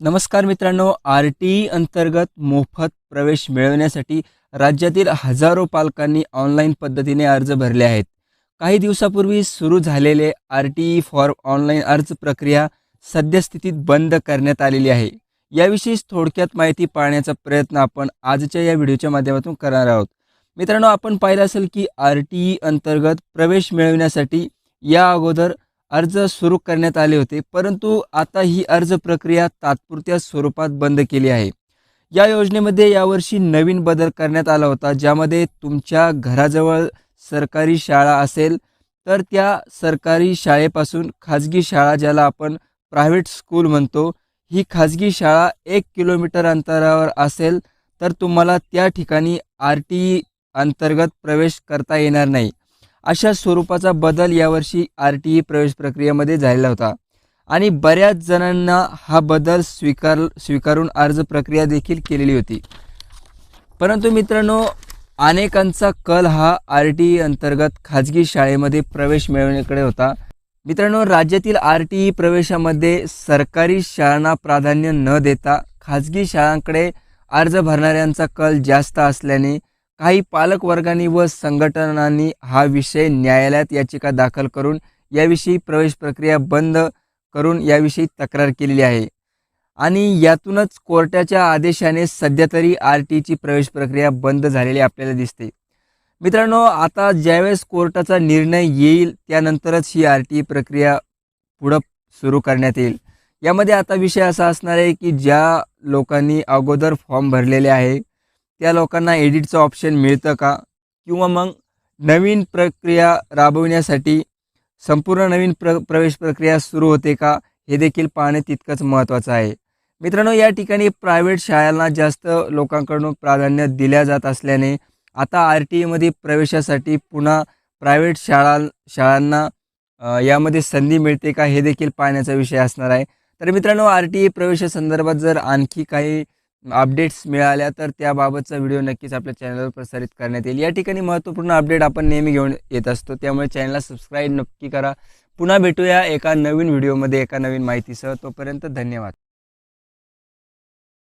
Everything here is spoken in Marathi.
नमस्कार मित्रांनो आर टी अंतर्गत मोफत प्रवेश मिळवण्यासाठी राज्यातील हजारो पालकांनी ऑनलाईन पद्धतीने अर्ज भरले आहेत. काही दिवसापूर्वी सुरू झालेले R T E form online अर्ज प्रक्रिया सद्यस्थितीत बंद करण्यात आलेली आहे. याविषयी थोडक्यात माहिती पाहण्याचा प्रयत्न आपण आजच्या या व्हिडिओच्या माध्यमातून करणार आहोत. मित्रांनो आपण पाहिलं असेल की आर टी ई अंतर्गत प्रवेश मिळवण्यासाठी या अगोदर अर्ज सुरू करण्यात आले होते परंतु आता ही अर्ज प्रक्रिया तात्पुरत्या स्वरूपात बंद केली आहे. या योजनेमध्ये यावर्षी नवीन बदल करण्यात आला होता ज्यामध्ये तुमच्या घराजवळ सरकारी शाळा असेल तर त्या सरकारी शाळेपासून खाजगी शाळा ज्याला आपण प्रायव्हेट स्कूल म्हणतो ही खाजगी शाळा एक किलोमीटर अंतरावर असेल तर तुम्हाला त्या ठिकाणी आर टी अंतर्गत प्रवेश करता येणार नाही. अशा स्वरूपाचा बदल यावर्षी आर टी ई प्रवेश प्रक्रियेमध्ये झालेला होता. आणि बऱ्याच जणांना हा बदल स्वीकार स्वीकारून अर्ज प्रक्रिया देखील केलेली होती. परंतु मित्रांनो अनेकांचा कल हा आर टी ई अंतर्गत खाजगी शाळेमध्ये प्रवेश मिळवण्याकडे होता. मित्रांनो राज्यातील आर टी ई प्रवेशामध्ये सरकारी शाळांना प्राधान्य न देता खाजगी शाळांकडे अर्ज भरणाऱ्यांचा कल जास्त असल्याने काही पालक वर्गांनी व संघटनांनी हा विषय न्यायालयात याचिका दाखल करून याविषयी प्रवेश प्रक्रिया बंद करून याविषयी तक्रार केलेली आहे. आणि यातूनच कोर्टाच्या आदेशाने सध्या तरी आर टीची प्रवेश प्रक्रिया बंद झालेली आपल्याला दिसते. मित्रांनो आता ज्यावेळेस कोर्टाचा निर्णय येईल त्यानंतरच ही आर टी प्रक्रिया पुढं सुरू करण्यात येईल. यामध्ये आता विषय असा असणार आहे की ज्या लोकांनी अगोदर फॉर्म भरलेले आहे त्या लोकांना एडिटचं ऑप्शन मिळतं का? किंवा मग नवीन प्रक्रिया राबवण्यासाठी संपूर्ण नवीन प्र प्रवेश प्रक्रिया सुरू होते का? हे देखील पाहणे तितकंच महत्त्वाचं आहे. मित्रांनो या ठिकाणी प्रायव्हेट शाळांना जास्त लोकांकडून प्राधान्य दिल्या जात असल्याने आता आर टी ईमध्ये प्रवेशासाठी पुन्हा प्रायव्हेट शाळा शाळांना यामध्ये संधी मिळते का हे देखील पाहण्याचा विषय असणार आहे. तर मित्रांनो आर टी ई प्रवेशासंदर्भात जर आणखी काही अपडेट्स मिळाल्या तर त्याबाबतचा व्हिडिओ नक्कीच आपल्या चॅनलवर प्रसारित करण्यात येईल. या ठिकाणी महत्त्वपूर्ण अपडेट आपण नेहमी घेऊन येत असतो. त्यामुळे चॅनलला सबस्क्राईब नक्की करा. पुन्हा भेटूया एका नवीन व्हिडिओमध्ये एका नवीन माहितीसह. तोपर्यंत धन्यवाद.